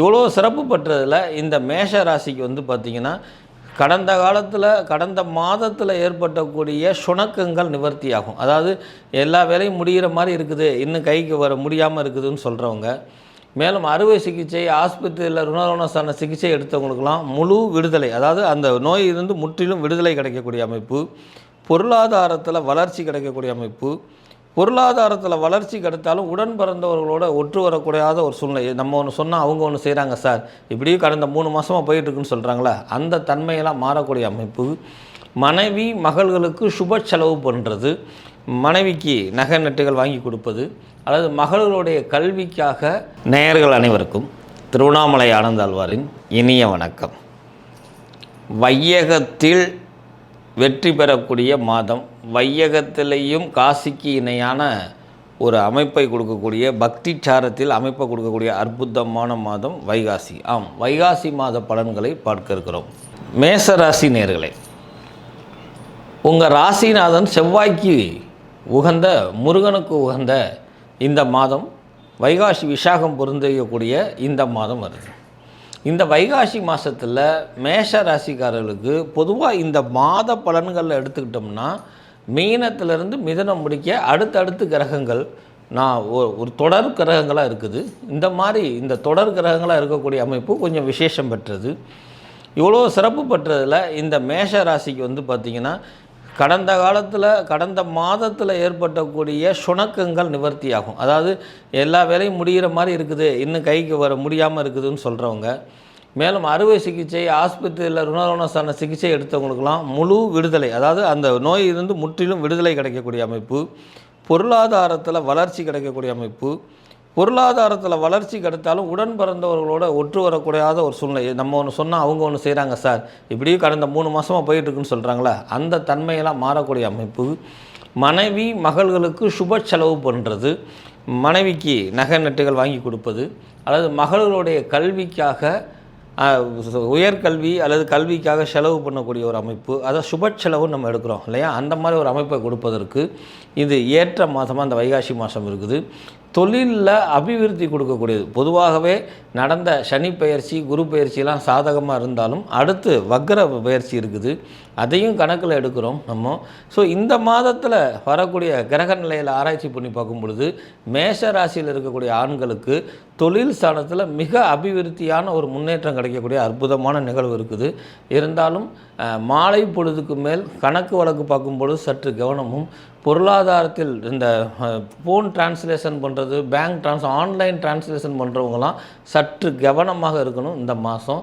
இவ்வளோ சிறப்பு பெற்றதில் இந்த மேஷ ராசிக்கு வந்து பார்த்திங்கன்னா கடந்த காலத்தில் கடந்த மாதத்தில் ஏற்பட்டக்கூடிய சுணக்கங்கள் நிவர்த்தியாகும். அதாவது எல்லா வேலையும் முடிகிற மாதிரி இருக்குது இன்னும் கைக்கு வர முடியாமல் இருக்குதுன்னு சொல்கிறவங்க மேலும் அறுவை சிகிச்சை ஆஸ்பத்திரியில் ருணரோணசான சிகிச்சை எடுத்தவங்களுக்கெல்லாம் முழு விடுதலை அதாவது அந்த நோயிலிருந்து முற்றிலும் விடுதலை கிடைக்கக்கூடிய அமைப்பு பொருளாதாரத்தில் வளர்ச்சி கிடைக்கக்கூடிய அமைப்பு பொருளாதாரத்தில் வளர்ச்சி கிடைத்தாலும் உடன் பிறந்தவர்களோட ஒற்று வரக்கூடாத ஒரு சூழ்நிலை. நம்ம ஒன்று சொன்னால் அவங்க ஒன்று செய்கிறாங்க சார் இப்படியே கடந்த மூணு மாதமாக போயிட்டுருக்குன்னு சொல்கிறாங்களே அந்த தன்மையெல்லாம் மாறக்கூடிய அமைப்பு மனைவி மகள்களுக்கு சுப செலவு பண்ணுறது மனைவிக்கு நகை நட்டுகள் வாங்கி கொடுப்பது அல்லது மகள்களுடைய கல்விக்காக நேயர்கள் அனைவருக்கும் திருவண்ணாமலை ஆனந்தாழ்வாரின் இனிய வணக்கம். வையகத்தில் வெற்றி பெறக்கூடிய மாதம். வையகத்திலையும் காசிக்கு இணையான ஒரு அமைப்பை கொடுக்கக்கூடிய பக்தி சாரத்தில் அமைப்பை கொடுக்கக்கூடிய அற்புதமான மாதம் வைகாசி. ஆம் வைகாசி மாத பலன்களை பார்க்க இருக்கிறோம். மேசராசி நேர்களே உங்கள் ராசிநாதன் செவ்வாய்க்கு உகந்த முருகனுக்கு உகந்த இந்த மாதம் வைகாசி விசாகம் பொருந்தக்கூடிய இந்த மாதம் வருது. இந்த வைகாசி மாதத்தில் மேஷ ராசிக்காரர்களுக்கு பொதுவாக இந்த மாத பலன்களில் எடுத்துக்கிட்டோம்னா மீனத்திலிருந்து மிதனம் முடிக்க அடுத்தடுத்து கிரகங்கள் நான் ஒ- ஒரு தொடர் கிரகங்களாக இருக்குது. இந்த மாதிரி இந்த தொடர் கிரகங்களாக இருக்கக்கூடிய அமைப்பு கொஞ்சம் விசேஷம் பெற்றது. இவ்வளோ சிறப்பு பெற்றதில் இந்த மேஷ ராசிக்கு வந்து பார்த்திங்கன்னா கடந்த காலத்தில் கடந்த மாதத்தில் ஏற்பட்டக்கூடிய சுணக்கங்கள் நிவர்த்தியாகும். அதாவது எல்லா வேலையும் முடிகிற மாதிரி இருக்குது இன்னும் கைக்கு வர முடியாமல் இருக்குதுன்னு சொல்கிறவங்க மேலும் அறுவை சிகிச்சை ஆஸ்பத்திரியில் ருணரோணசான சிகிச்சை எடுத்தவங்களுக்கெல்லாம் முழு விடுதலை அதாவது அந்த நோயிலிருந்து முற்றிலும் விடுதலை கிடைக்கக்கூடிய அமைப்பு பொருளாதாரத்தில் வளர்ச்சி கிடைக்கக்கூடிய அமைப்பு பொருளாதாரத்தில் வளர்ச்சி கிடைத்தாலும் உடன் பிறந்தவர்களோட ஒற்று வரக்கூடாத ஒரு சூழ்நிலை. நம்ம ஒன்று சொன்னால் அவங்க ஒன்று செய்கிறாங்க சார் இப்படியே கடந்த மூணு மாதமாக போயிட்டுருக்குன்னு சொல்கிறாங்களே அந்த தன்மையெல்லாம் மாறக்கூடிய அமைப்பு மனைவி மகள்களுக்கு சுப செலவு பண்ணுறது மனைவிக்கு நகை நட்டுகள் வாங்கி கொடுப்பது அல்லது மகள்களுடைய கல்விக்காக உயர்கல்வி அல்லது கல்விக்காக செலவு பண்ணக்கூடிய ஒரு அமைப்பு. அதை சுப செலவும் நம்ம எடுக்கிறோம் இல்லையா? அந்த மாதிரி ஒரு அமைப்பை கொடுப்பதற்கு இது ஏற்ற மாதமாக அந்த வைகாசி மாதம் இருக்குது. தொழிலில் அபிவிருத்தி கொடுக்கக்கூடியது. பொதுவாகவே நடந்த சனி பயிற்சி குரு பெயர்ச்சியெல்லாம் சாதகமாக இருந்தாலும் அடுத்து வக்ர பயிற்சி இருக்குது. அதையும் கணக்கில் எடுக்கிறோம் நம்ம. ஸோ இந்த மாதத்தில் வரக்கூடிய கிரக நிலையில் ஆராய்ச்சி பண்ணி பார்க்கும் பொழுது மேஷ ராசியில் இருக்கக்கூடிய ஆண்களுக்கு தொழில் ஸ்தானத்தில் மிக அபிவிருத்தியான ஒரு முன்னேற்றம் கிடைக்கக்கூடிய அற்புதமான நிகழ்வு இருக்குது. இருந்தாலும் மாலை பொழுதுக்கு மேல் கணக்கு வழக்கு பார்க்கும்பொழுது சற்று கவனமும் பொருளாதாரத்தில் இந்த ஃபோன் டிரான்ஸ்லேஷன் பண்ணுறது பேங்க் ட்ரான்ஸ் ஆன்லைன் டிரான்ஸ்லேஷன் பண்ணுறவங்களாம் சற்று கவனமாக இருக்கணும் இந்த மாதம்.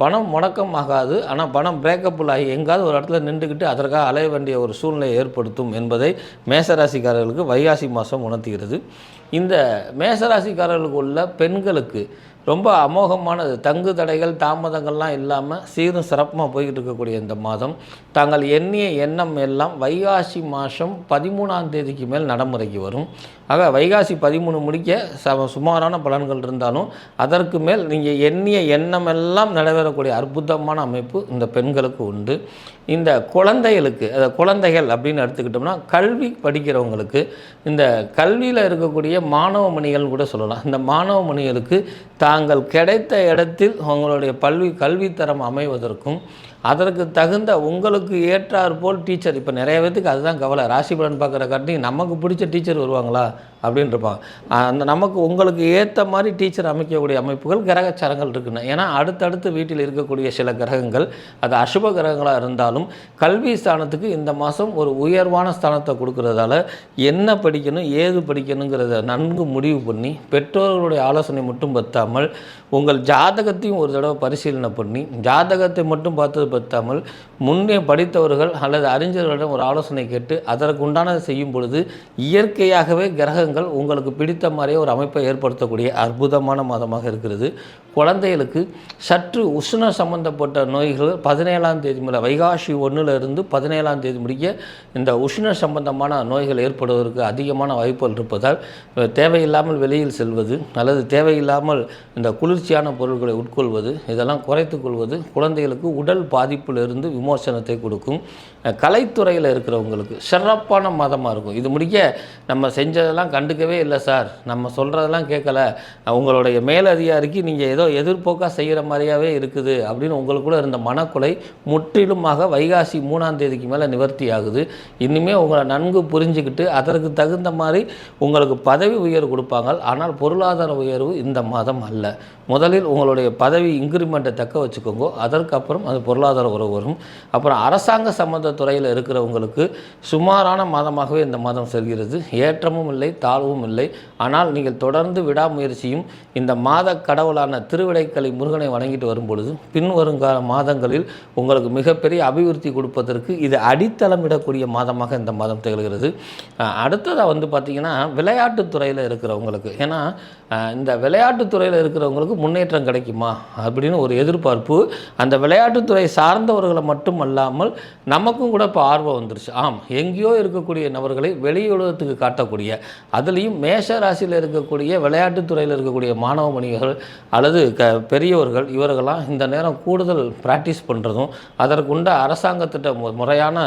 பணம் முடக்கம் ஆகாது ஆனால் பணம் பிரேக்கப்புள் ஆகி எங்காவது ஒரு இடத்துல நின்றுக்கிட்டு அதற்காக அலைய வேண்டிய ஒரு சூழ்நிலையை ஏற்படுத்தும் என்பதை மேசராசிக்காரர்களுக்கு வைகாசி மாதம் உணர்த்துகிறது. இந்த மேசராசிக்காரர்களுக்கு உள்ள பெண்களுக்கு ரொம்ப அமோகமானது. தங்கு தடைகள் தாமதங்கள்லாம் இல்லாமல் சீரும் சிறப்புமாக போய்கிட்டு இருக்கக்கூடிய இந்த மாதம். தாங்கள் எண்ணிய எண்ணம் எல்லாம் வைகாசி மாதம் பதிமூணாம் தேதிக்கு மேல் நடைமுறைக்கு வரும். ஆக வைகாசி பதிமூணு முடிக்க ச சுமாரான பலன்கள் இருந்தாலும் அதற்கு மேல் நீங்கள் எண்ணிய எண்ணம் எல்லாம் நிறைவேறக்கூடிய அற்புதமான அமைப்பு இந்த பெண்களுக்கு உண்டு. இந்த குழந்தைகளுக்கு அதை குழந்தைகள் அப்படின்னு எடுத்துக்கிட்டோம்னா கல்வி படிக்கிறவங்களுக்கு இந்த கல்வியில் இருக்கக்கூடிய மாணவ மணிகள் கூட சொல்லலாம். இந்த மாணவ மணிகளுக்கு தாங்கள் கிடைத்த இடத்தில் உங்களுடைய பல்வி கல்வித்தரம் அமைவதற்கும் அதற்கு தகுந்த உங்களுக்கு ஏற்றார் போல் டீச்சர் இப்போ நிறைய பேத்துக்கு அதுதான் கவலை. ராசி பலன் பார்க்குற காட்டி நமக்கு பிடிச்ச டீச்சர் வருவாங்களா? அப்படின்னு இருப்பாங்க அந்த நமக்கு உங்களுக்கு ஏற்ற மாதிரி டீச்சர் அமைக்கக்கூடிய அமைப்புகள் கிரகச்சரங்கள் இருக்குன்னு. ஏன்னா அடுத்தடுத்து வீட்டில் இருக்கக்கூடிய சில கிரகங்கள் அது அசுப கிரகங்களாக இருந்தாலும் கல்வி ஸ்தானத்துக்கு இந்த மாதம் ஒரு உயர்வான ஸ்தானத்தை கொடுக்கறதால என்ன படிக்கணும் ஏது படிக்கணுங்கிறத நன்கு முடிவு பண்ணி பெற்றோர்களுடைய ஆலோசனை மட்டும் பத்தாமல் உங்கள் ஜாதகத்தையும் ஒரு தடவை பரிசீலனை பண்ணி ஜாதகத்தை மட்டும் பார்த்து பத்தாமல் முன்னே படித்தவர்கள் அல்லது அறிஞர்களிடம் ஒரு ஆலோசனை கேட்டு அதற்குண்டானதை செய்யும் பொழுது இயற்கையாகவே கிரகங்கள் உங்களுக்கு பிடித்த மாதிரியே ஒரு அமைப்பை ஏற்படுத்தக்கூடிய அற்புதமான மாதமாக இருக்கிறது. குழந்தைகளுக்கு சற்று உஷ்ண சம்பந்தப்பட்ட நோய்கள் பதினேழாம் தேதி முதல் வைகாசி ஒன்றிலிருந்து பதினேழாம் தேதி முடிக்க இந்த உஷ்ண சம்பந்தமான நோய்கள் ஏற்படுவதற்கு அதிகமான வாய்ப்புகள் இருப்பதால் தேவையில்லாமல் வெளியில் செல்வது அல்லது தேவையில்லாமல் இந்த குளிர்ச்சியான பொருட்களை உட்கொள்வது இதெல்லாம் குறைத்துக் கொள்வது குழந்தைகளுக்கு உடல் பாதிப்பிலிருந்து விமோசனத்தை கொடுக்கும். கலைத்துறையில் இருக்கிறவங்களுக்கு சிறப்பான மாதமாக இருக்கும். இது முடிக்க நம்ம செஞ்சதெல்லாம் கண்டுக்கவே இல்லை சார். நம்ம சொல்கிறதெல்லாம் கேட்கல. உங்களுடைய மேலதிகாரிக்கு நீங்கள் ஏதோ எதிர்போக்காக செய்கிற மாதிரியாவே இருக்குது அப்படின்னு உங்களுக்குள்ள இருந்த மனக்குலை முற்றிலுமாக வைகாசி மூணாம் தேதிக்கு மேலே நிவர்த்தி ஆகுது. இனிமேல் உங்களை நன்கு புரிஞ்சுக்கிட்டு அதற்கு தகுந்த மாதிரி உங்களுக்கு பதவி உயர்வு கொடுப்பாங்க. ஆனால் பொருளாதார உயர்வு இந்த மாதம் அல்ல. முதலில் உங்களுடைய பதவி இன்க்ரிமெண்ட்டை தக்க வச்சுக்கோங்க. அதற்கப்புறம் அது பொருளாதார உறவு வரும் அப்புறம் அரசாங்க சம்மந்த துறையில் இருக்கிறவங்களுக்கு சுமாரான மாதமாகவே இந்த மாதம் செல்கிறது. ஏற்றமும் இல்லை தாழ்வும் இல்லை. ஆனால் நீங்கள் தொடர்ந்து விடாமுயற்சியும் இந்த மாத கடவுளான திருவிடைக்கலை முருகனை வணங்கிட்டு வரும்பொழுது மாதங்களில் உங்களுக்கு மிகப்பெரிய அபிவிருத்தி கொடுப்பதற்கு இது அடித்தளமிடக்கூடிய மாதமாக இந்த மாதம் திகழ்கிறது. அடுத்ததாக வந்து பார்த்திங்கன்னா விளையாட்டுத் துறையில் இருக்கிறவங்களுக்கு. ஏன்னா இந்த விளையாட்டுத்துறையில் இருக்கிறவங்களுக்கு முன்னேற்றம் கிடைக்குமா? அப்படின்னு ஒரு எதிர்பார்ப்பு. அந்த விளையாட்டுத்துறை சார்ந்தவர்களை மட்டும் அல்லாமல் நமக்கும் கூட இப்போ ஆர்வம் வந்துருச்சு. ஆம் எங்கேயோ இருக்கக்கூடிய நபர்களை வெளியுலகத்துக்கு காட்டக்கூடிய அதுலேயும் மேஷ ராசியில் இருக்கக்கூடிய விளையாட்டுத்துறையில் இருக்கக்கூடிய மாணவ மணிகள் அல்லது க பெரியவர்கள் இவர்களாம் இந்த நேரம் கூடுதல் ப்ராக்டிஸ் பண்ணுறதும் அதற்குண்ட அரசாங்கத்திட்ட முறையான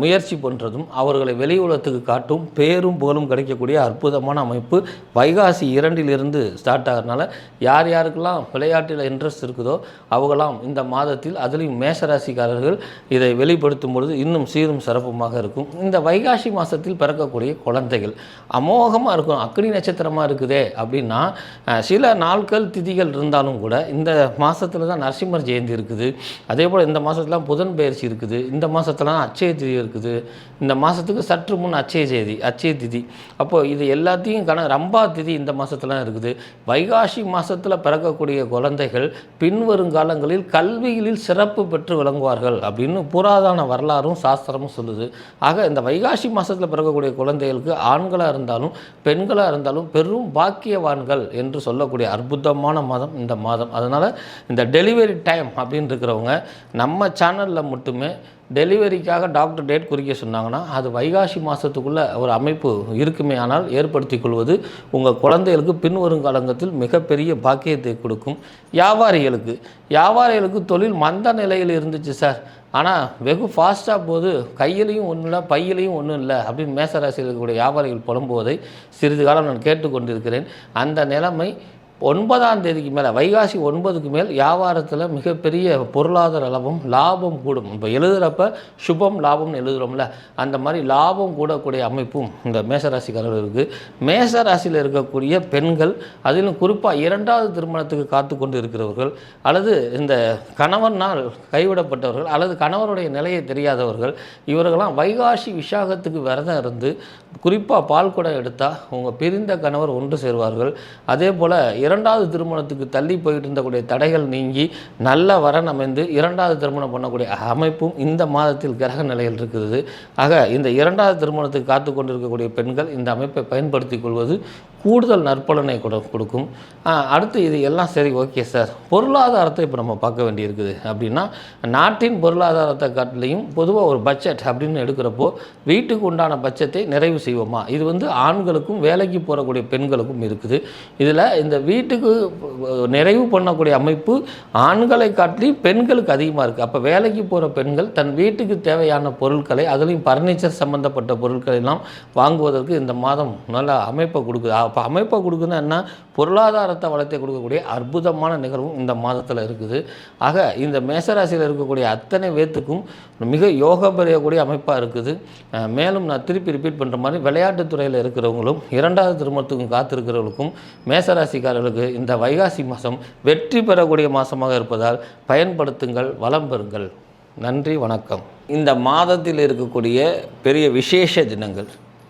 முயற்சி பண்ணுறதும் அவர்களை வெளி உலகத்துக்கு காட்டும் பேரும் புகழும் கிடைக்கக்கூடிய அற்புதமான அமைப்பு வைகாசி இரண்டிலிருந்து ஸ்டார்ட் ஆகிறதுனால யார் யாருக்கெல்லாம் விளையாட்டில் இன்ட்ரெஸ்ட் இருக்குதோ அவங்களாம் இந்த மாதத்தில் அதில் அதுலேயும் மேஷராசிக்காரர்கள் இதை வெளிப்படுத்தும் பொழுது இன்னும் சீரும் சிறப்புமாக இருக்கும். இந்த வைகாசி மாதத்தில் பிறக்கக்கூடிய குழந்தைகள் அமோகமாக இருக்கும். அக்னி நட்சத்திரமாக இருக்குதே அப்படின்னா சில நாட்கள் திதிகள் இருந்தாலும் கூட இந்த மாதத்தில் தான் நரசிம்மர் ஜெயந்தி இருக்குது. அதே போல் இந்த மாதத்துலாம் புதன் பயிற்சி இருக்குது. இந்த மாதத்துலாம் அச்சய திதி இருக்குது. இந்த மாதத்துக்கு சற்று முன் அச்சய தேதி அச்சய திதி. அப்போது இது எல்லாத்தையும் கண ரம்பா திதி இந்த மாதத்துலாம் இருக்குது. வைகாசி மாதத்தில் பிறக்கக்கூடிய குழந்தைகள் பின்வரும் காலங்களில் கல்விகளில் சிறப்பு சிறப்பு பெற்று விளங்குவார்கள் அப்படின்னு புராதன வரலாறும் சாஸ்திரமும் சொல்லுது. ஆக இந்த வைகாசி மாதத்தில் பிறக்கக்கூடிய குழந்தைகளுக்கு ஆண்களாக இருந்தாலும் பெண்களாக இருந்தாலும் பெரும் பாக்கியவான்கள் என்று சொல்லக்கூடிய அற்புதமான மாதம் இந்த மாதம். அதனால் இந்த டெலிவரி டைம் அப்படின்னு இருக்கிறவங்க நம்ம சேனலில் மட்டுமே டெலிவரிக்காக டாக்டர் டேட் குறிக்க சொன்னாங்கன்னா அது வைகாசி மாதத்துக்குள்ளே ஒரு அமைப்பு இருக்குமே ஆனால் ஏற்படுத்தி கொள்வது உங்கள் குழந்தைகளுக்கு பின்வரும் காலங்கத்தில் மிகப்பெரிய பாக்கியத்தை கொடுக்கும். வியாபாரிகளுக்கு வியாபாரிகளுக்கு தொழில் மந்த நிலையில் இருந்துச்சு சார். ஆனால் வெகு ஃபாஸ்ட்டாக போது கையிலையும் ஒன்றும் இல்லை பையிலையும் ஒன்றும் இல்லை அப்படின்னு மேசராசியில் இருக்கக்கூடிய வியாபாரிகள் புலம்புவதை சிறிது காலம் நான் கேட்டுக்கொண்டிருக்கிறேன். அந்த நிலைமை ஒன்பதாம் தேதிக்கு மேலே வைகாசி ஒன்பதுக்கு மேல் வியாபாரத்தில் மிகப்பெரிய பொருளாதார லாபம் லாபம் கூடும். இப்போ எழுதுகிறப்ப சுபம் லாபம்னு எழுதுகிறோம்ல அந்த மாதிரி லாபம் கூடக்கூடிய அமைப்பும் இந்த மேசராசிக்காரர்களுக்கு மேசராசியில் இருக்கக்கூடிய பெண்கள் அதிலும் குறிப்பாக இரண்டாவது திருமணத்துக்கு காத்து கொண்டு இருக்கிறவர்கள் அல்லது இந்த கணவனால் கைவிடப்பட்டவர்கள் அல்லது கணவருடைய நிலையை தெரியாதவர்கள் இவர்களாம் வைகாசி விசாகத்துக்கு விரதம் இருந்து குறிப்பாக பால் குடம் எடுத்தால் உங்கள் பிரிந்த கணவர் ஒன்று சேர்வார்கள். அதே போல் இரண்டாவது திருமணத்துக்கு தள்ளி போயிட்டு இருந்தக்கூடிய தடைகள் நீங்கி நல்ல வரன் அமைந்து இரண்டாவது திருமணம் பண்ணக்கூடிய அமைப்பும் இந்த மாதத்தில் கிரக நிலையில் இருக்குது. ஆக இந்த இரண்டாவது திருமணத்துக்கு காத்து கொண்டிருக்கக்கூடிய பெண்கள் இந்த அமைப்பை பயன்படுத்திக் கொள்வது கூடுதல் நற்பலனை கொடுக்கும். அடுத்து இது எல்லாம் சரி ஓகே சார். பொருளாதாரத்தை இப்போ நம்ம பார்க்க வேண்டியிருக்குது. அப்படின்னா நாட்டின் பொருளாதாரத்தை காட்டிலையும் பொதுவாக ஒரு பட்ஜெட் அப்படின்னு எடுக்கிறப்போ வீட்டுக்கு உண்டான பட்ஜெட்டை நிறைவு செய்வோமா? இது வந்து ஆண்களுக்கும் வேலைக்கு போகக்கூடிய பெண்களுக்கும் இருக்குது. இதில் இந்த வீட்டுக்கு நிறைவு பண்ணக்கூடிய அமைப்பு ஆண்களை காட்டிலையும் பெண்களுக்கு அதிகமாக இருக்குது அப்போ வேலைக்கு போகிற பெண்கள் தன் வீட்டுக்கு தேவையான பொருட்களை அதுலேயும் ஃபர்னிச்சர் சம்மந்தப்பட்ட பொருட்களெல்லாம் வாங்குவதற்கு இந்த மாதம் நல்ல அமைப்பை கொடுக்குது. அப்போ அமைப்பை கொடுக்குதுன்னா என்ன? பொருளாதாரத்தை வளர்த்து கொடுக்கக்கூடிய அற்புதமான நிகழ்வும் இந்த மாதத்தில் இருக்குது. ஆக இந்த மேசராசியில் இருக்கக்கூடிய அத்தனை பேத்துக்கும் மிக யோகம் பெறக்கூடிய அமைப்பாக இருக்குது. மேலும் நான் திருப்பி ரிப்பீட் பண்ணுற மாதிரி விளையாட்டுத்துறையில் இருக்கிறவங்களும் இரண்டாவது திருமணத்துக்கும் காத்திருக்கிறவர்களுக்கும் மேசராசிக்காரர்களுக்கு இந்த வைகாசி மாதம் வெற்றி பெறக்கூடிய மாதமாக இருப்பதால் பயன்படுத்துங்கள் வளம் பெறுங்கள். நன்றி வணக்கம். இந்த மாதத்தில் இருக்கக்கூடிய பெரிய விசேஷ தினங்கள்.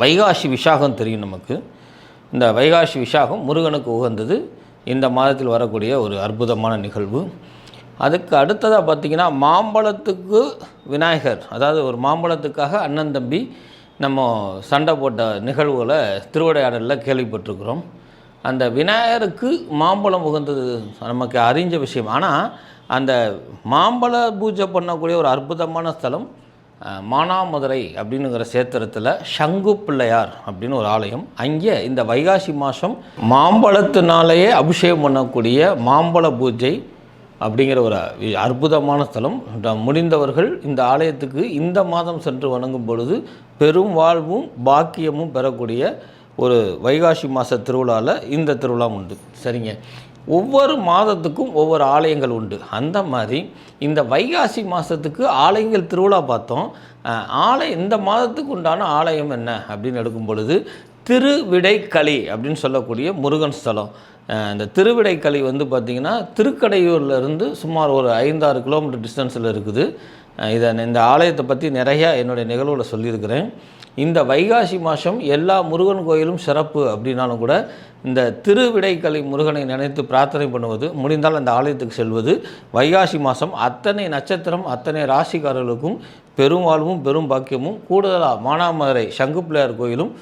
வைகாசி விசாகம் தெரியும் நமக்கு. இந்த வைகாசி விசாகம் முருகனுக்கு உகந்தது. இந்த மாதத்தில் வரக்கூடிய ஒரு அற்புதமான நிகழ்வு. அதுக்கு அடுத்ததாக பார்த்தீங்கன்னா மாம்பழத்துக்கு விநாயகர் அதாவது ஒரு மாம்பழத்துக்காக அண்ணன் தம்பி நம்ம சண்டை போட்ட நிகழ்வுகளை திருவிடையாடலில் கேள்விப்பட்டிருக்கிறோம். அந்த விநாயகருக்கு மாம்பழம் உகந்தது நமக்கு அறிஞ்ச விஷயம். ஆனால் அந்த மாம்பழ பூஜை பண்ணக்கூடிய ஒரு அற்புதமான ஸ்தலம் மானாமதுரை அப்படின்னுங்கிற சேத்திரத்தில் சங்கு பிள்ளையார் அப்படின்னு ஒரு ஆலயம். அங்கே இந்த வைகாசி மாதம் மாம்பழத்தினாலேயே அபிஷேகம் பண்ணக்கூடிய மாம்பழ பூஜை அப்படிங்கிற ஒரு அற்புதமான ஸ்தலம். முடிந்தவர்கள் இந்த ஆலயத்துக்கு இந்த மாதம் சென்று வணங்கும் பொழுது பெரும் வாழ்வும் பாக்கியமும் பெறக்கூடிய ஒரு வைகாசி மாத திருவிழாவில் இந்த திருவிழா உண்டு. சரிங்க. ஒவ்வொரு மாதத்துக்கும் ஒவ்வொரு ஆலயங்கள் உண்டு. அந்த மாதிரி இந்த வைகாசி மாதத்துக்கு ஆலயங்கள் திருவிழா பார்த்தோம். ஆலயம் இந்த மாதத்துக்கு உண்டான ஆலயம் என்ன அப்படின்னு எடுக்கும் பொழுது திருவிடைக்களி அப்படின்னு சொல்லக்கூடிய முருகன் ஸ்தலம். இந்த திருவிடைக்களி வந்து பார்த்திங்கன்னா திருக்கடையூர்லேருந்து சுமார் ஒரு ஐந்தாறு கிலோமீட்டர் டிஸ்டன்ஸில் இருக்குது. இதை இந்த ஆலயத்தை பற்றி நிறையா என்னுடைய நிகழ்வில் சொல்லியிருக்கிறேன். இந்த வைகாசி மாதம் எல்லா முருகன் கோயிலும் சிறப்பு அப்படின்னாலும் கூட இந்த திருவிடைக்கலை முருகனை நினைத்து பிரார்த்தனை பண்ணுவது முடிந்தால் அந்த ஆலயத்துக்கு செல்வது வைகாசி மாதம் அத்தனை நட்சத்திரம் அத்தனை ராசிக்காரர்களுக்கும் பெரும்பாழ்வும் பெரும் பாக்கியமும் கூடுதலாக மானாமதுரை சங்கு பிள்ளையார் கோயிலும்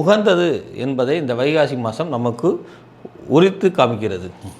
உகந்தது என்பதை இந்த வைகாசி மாதம் நமக்கு உரித்து காமிக்கிறது.